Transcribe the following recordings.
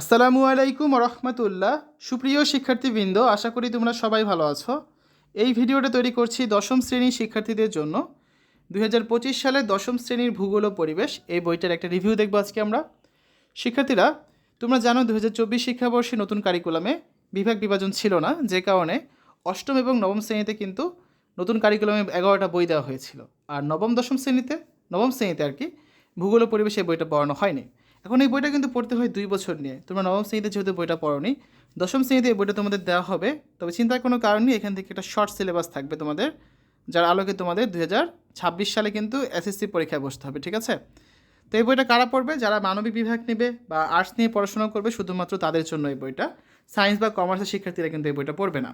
আসসালামু আলাইকুম রহমতুল্লাহ সুপ্রিয় শিক্ষার্থীবৃন্দ, আশা করি তোমরা সবাই ভালো আছো। এই ভিডিওটা তৈরি করছি দশম শ্রেণির শিক্ষার্থীদের জন্য। দু হাজার পঁচিশ সালে দশম শ্রেণির ভূগোল পরিবেশ এই বইটার একটা রিভিউ দেখব আজকে আমরা। শিক্ষার্থীরা, তোমরা জানো দু হাজার চব্বিশ শিক্ষাবর্ষে নতুন কারিকুলামে বিভাগ বিভাজন ছিল না, যে কারণে অষ্টম এবং নবম শ্রেণীতে কিন্তু নতুন কারিকুলামে এগারোটা বই দেওয়া হয়েছিল। আর নবম, দশম শ্রেণীতে, নবম শ্রেণীতে আর কি ভূগোল পরিবেশে বইটা পড়ানো হয়নি। এখন এই বইটা কিন্তু পড়তে হয় দুই বছর নিয়ে। তোমরা নবম শ্রেণীতে যেহেতু বইটা পড়োনি, দশম শ্রেণীতে এই বইটা তোমাদের দেওয়া হবে। তবে চিন্তার কোনো কারণ নেই, এখান থেকে একটা শর্ট সিলেবাস থাকবে তোমাদের, যার আলোকে তোমাদের দু ছাব্বিশ সালে কিন্তু এসএসসি পরীক্ষায় বসতে হবে, ঠিক আছে? তো এই বইটা কারা পড়বে? যারা মানবিক বিভাগ নেবে বা আর্টস নিয়ে পড়াশোনা করবে, শুধুমাত্র তাদের জন্য এই বইটা। সায়েন্স বা কমার্সের শিক্ষার্থীরা কিন্তু এই বইটা পড়বে না।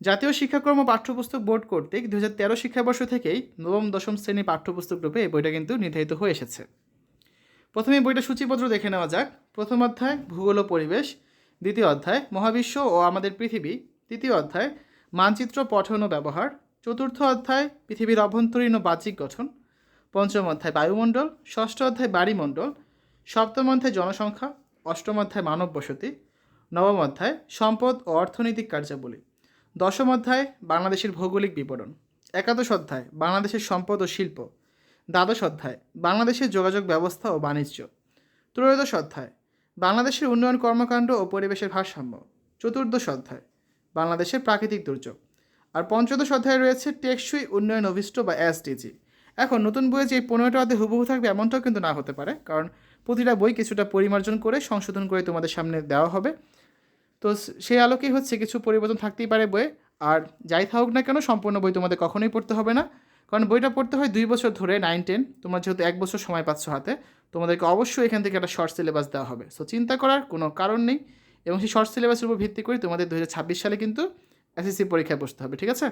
জাতীয় শিক্ষাক্রম ও পাঠ্যপুস্তক বোর্ড কর্তৃক দু হাজার তেরো শিক্ষাবর্ষ থেকেই নবম, দশম শ্রেণি পাঠ্যপুস্তক রূপে এই বইটা কিন্তু নির্ধারিত হয়ে এসেছে। প্রথমে বইটা সূচিপত্র দেখে নেওয়া যাক। প্রথম অধ্যায়, ভূগোল ও পরিবেশ। দ্বিতীয় অধ্যায়, মহাবিশ্ব ও আমাদের পৃথিবী। তৃতীয় অধ্যায়, মানচিত্র পঠন ও ব্যবহার। চতুর্থ অধ্যায়, পৃথিবীর অভ্যন্তরীণ ও বাহ্যিক গঠন। পঞ্চম অধ্যায়, বায়ুমণ্ডল। ষষ্ঠ অধ্যায়, বাড়িমণ্ডল। সপ্তম অধ্যায়, জনসংখ্যা। অষ্টম অধ্যায়, মানব বসতি। নবম অধ্যায়, সম্পদ ও অর্থনৈতিক কার্যাবলী। দশম অধ্যায়, বাংলাদেশের ভৌগোলিক বিবরণ। একাদশ অধ্যায়, বাংলাদেশের সম্পদ ও শিল্প। দ্বাদশ অধ্যায়, বাংলাদেশের যোগাযোগ ব্যবস্থা ও বাণিজ্য। ত্রয়োদশ অধ্যায়, বাংলাদেশের উন্নয়ন কর্মকাণ্ড ও পরিবেশের ভারসাম্য। চতুর্দশ অধ্যায়, বাংলাদেশের প্রাকৃতিক দুর্যোগ। আর পঞ্চদশ অধ্যায়ে রয়েছে টেকসই উন্নয়ন অভিষ্ট বা এসডিজি এখন নতুন বইয়ে যে পনেরোটা অধ্যায় হুবহু থাকবে এমনটাও কিন্তু না হতে পারে, কারণ প্রতিটা বই কিছুটা পরিমার্জন করে সংশোধন করে তোমাদের সামনে দেওয়া হবে। তো সেই আলোকেই হচ্ছে কিছু পরিবর্তন থাকতেই পারে বইয়ে। আর যাই থাকুক না কেন, সম্পূর্ণ বই তোমাদের কখনোই পড়তে হবে না। কারণ বইটা পড়তে হয় দুই বছর ধরে নাইন টেন তোমরা যেহেতু এক বছর সময় পাচ্ছ হাতে, তোমাদেরকে অবশ্যই এখান থেকে একটা শর্ট সিলেবাস দেওয়া হবে। সো চিন্তা করার কোনো কারণ নেই এবং সেই শর্ট সিলেবাসের উপর ভিত্তি করে তোমাদের দু হাজার ছাব্বিশ সালে কিন্তু এসএসসি পরীক্ষায় বসতে হবে, ঠিক আছে?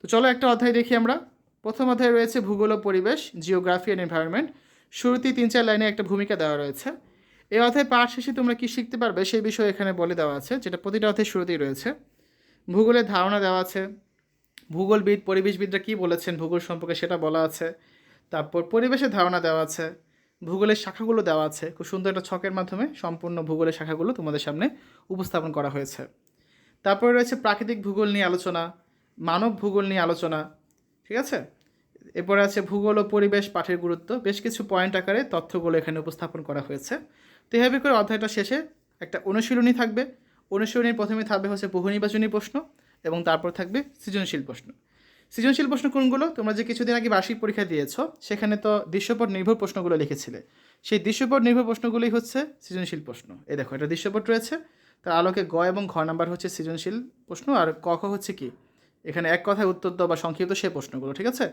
তো চলো একটা অধ্যায় দেখি আমরা। প্রথম অধ্যায়ে রয়েছে ভূগোল ও পরিবেশ জিওগ্রাফি অ্যান্ড এনভায়রনমেন্ট শুরুতেই তিন চার লাইনে একটা ভূমিকা দেওয়া রয়েছে। এই অধ্যায় পাঠ শেষে তোমরা কী শিখতে পারবে সেই বিষয়ে এখানে বলে দেওয়া আছে, যেটা প্রতিটা অধ্যায় শুরুতেই রয়েছে। ভূগোলের ধারণা দেওয়া আছে ভূগোলবিদ, পরিবেশবিদরা কী বলেছেন, ভূগোল সম্পর্কে সেটা বলা আছে। তারপর পরিবেশের ধারণা দেওয়া আছে, ভূগোলের শাখাগুলো দেওয়া আছে। খুব সুন্দর একটা ছকের মাধ্যমে সম্পূর্ণ ভূগোলের শাখাগুলো তোমাদের সামনে উপস্থাপন করা হয়েছে। তারপরে রয়েছে প্রাকৃতিক ভূগোল নিয়ে আলোচনা, মানব ভূগোল নিয়ে আলোচনা, ঠিক আছে? এরপরে আছে ভূগোল ও পরিবেশ পাঠের গুরুত্ব। বেশ কিছু পয়েন্ট আকারে তথ্যগুলো এখানে উপস্থাপন করা হয়েছে। তো এভাবে করে অধ্যায়টা শেষে একটা অনুশীলনী থাকবে। অনুশীলনীর প্রথমে থাকবে হচ্ছে বহু নির্বাচনী প্রশ্ন। এবং তারপর থাকবে সৃজনশীল প্রশ্ন। সৃজনশীল প্রশ্ন কোনগুলো? তোমরা যে কিছুদিন আগে বার্ষিক পরীক্ষা দিয়েছ, সেখানে তো দৃশ্যপট নির্ভর প্রশ্নগুলো লিখেছিলে। সেই দৃশ্যপট নির্ভর প্রশ্নগুলোই হচ্ছে সৃজনশীল প্রশ্ন। এই দেখো এটা দৃশ্যপট রয়েছে, তার আলোকে গ এবং ঘ নাম্বার হচ্ছে সৃজনশীল প্রশ্ন, আর ক, খ হচ্ছে কি? এখানে এক কথায় উত্তর দাও বা সংক্ষিপ্ত সে প্রশ্নগুলো, ঠিক আছে?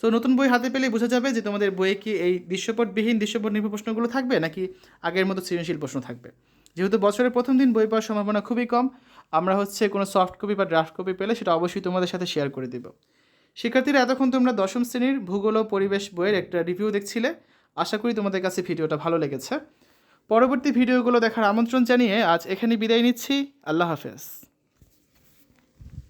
সো নতুন বই হাতে পেলেই বোঝা যাবে যে তোমাদের বইয়ে কি এই দৃশ্যপটবিহীন দৃশ্যপট নির্ভর প্রশ্নগুলো থাকবে, নাকি আগের মতো সৃজনশীল প্রশ্ন থাকবে? যেহেতু বছরের প্রথম দিন বই পাওয়ার সম্ভাবনা খুবই কম, আমরা হচ্ছে কোনো সফট কপি বা ড্রাফট কপি পেলে সেটা অবশ্যই তোমাদের সাথে শেয়ার করে দেব। শিক্ষার্থীরা, এতক্ষণ তোমরা দশম শ্রেণির ভূগোল ও পরিবেশ বইয়ের একটা রিভিউ দেখছিলে। আশা করি তোমাদের কাছে ভিডিওটা ভালো লেগেছে। পরবর্তী ভিডিওগুলো দেখার আমন্ত্রণ জানিয়ে আজ এখানে বিদায় নিচ্ছি। আল্লাহ হাফেজ।